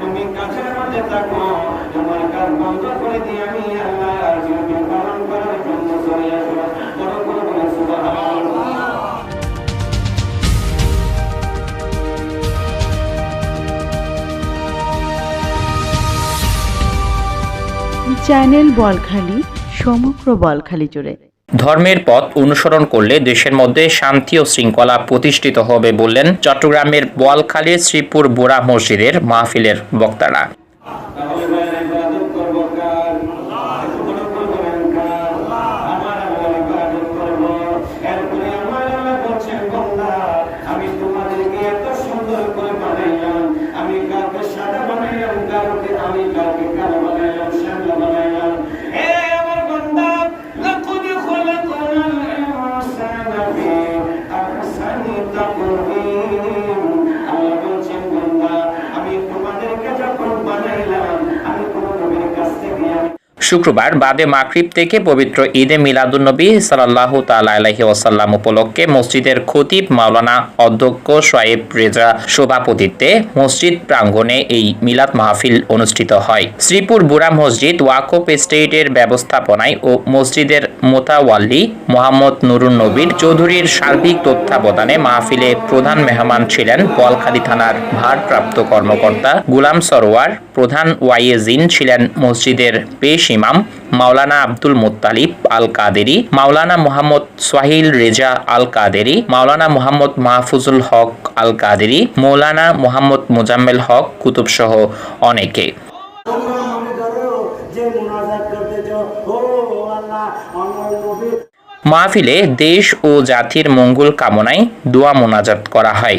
তুমি কাছের মধ্যে থাকো, তোমার কাজ বন্ধ করে দিয়ে আমি চ্যানেল বলখালি, সমগ্র বলখালি জুড়ে। ধর্মের পথ অনুসরণ করলে দেশের মধ্যে শান্তি ও শৃঙ্খলা প্রতিষ্ঠিত হবে বললেন চট্টগ্রামের বোয়ালখালীর শ্রীপুর বোরা মসজিদের মাহফিলের বক্তারা। শুক্রবার বাদে মাগরিব থেকে পবিত্র ঈদে মিলাদুন্নবী সাল্লাহ তালা আলহি ওসাল্লাম উপলক্ষে মসজিদের খতিব মাওলানা অধ্যক্ষ সোয়েব রেজা সভাপতিত্বে মসজিদ প্রাঙ্গণে এই মিলাদ মাহফিল অনুষ্ঠিত হয়। শ্রীপুর বুড়া মসজিদ ওয়াকফ এস্টেটের ব্যবস্থাপনায় ও মসজিদের মোতাওয়াল্লি মোহাম্মদ নুরুন নবীর চৌধুরীর সার্বিক তত্ত্বাবধানে মাহফিলে প্রধান মেহমান ছিলেন বোয়ালখালী থানার ভারপ্রাপ্ত কর্মকর্তা গুলাম সরোয়ার, প্রধান ওয়াইয়েজিন ছিলেন মসজিদের পেশ ইমাম, মাওলানা আব্দুল মুত্তালিব আল কাদেরি মাওলানা মোহাম্মদ সোহাইল রেজা আল কাদেরি মাওলানা মোহাম্মদ মাহফুজুল হক আল কাদেরি মৌলানা মোহাম্মদ মোজাম্মেল হক কুতুব সহ অনেকে। মাহফিলে দেশ ও জাতির মঙ্গল কামনায় দোয়া মোনাজাত করা হয়।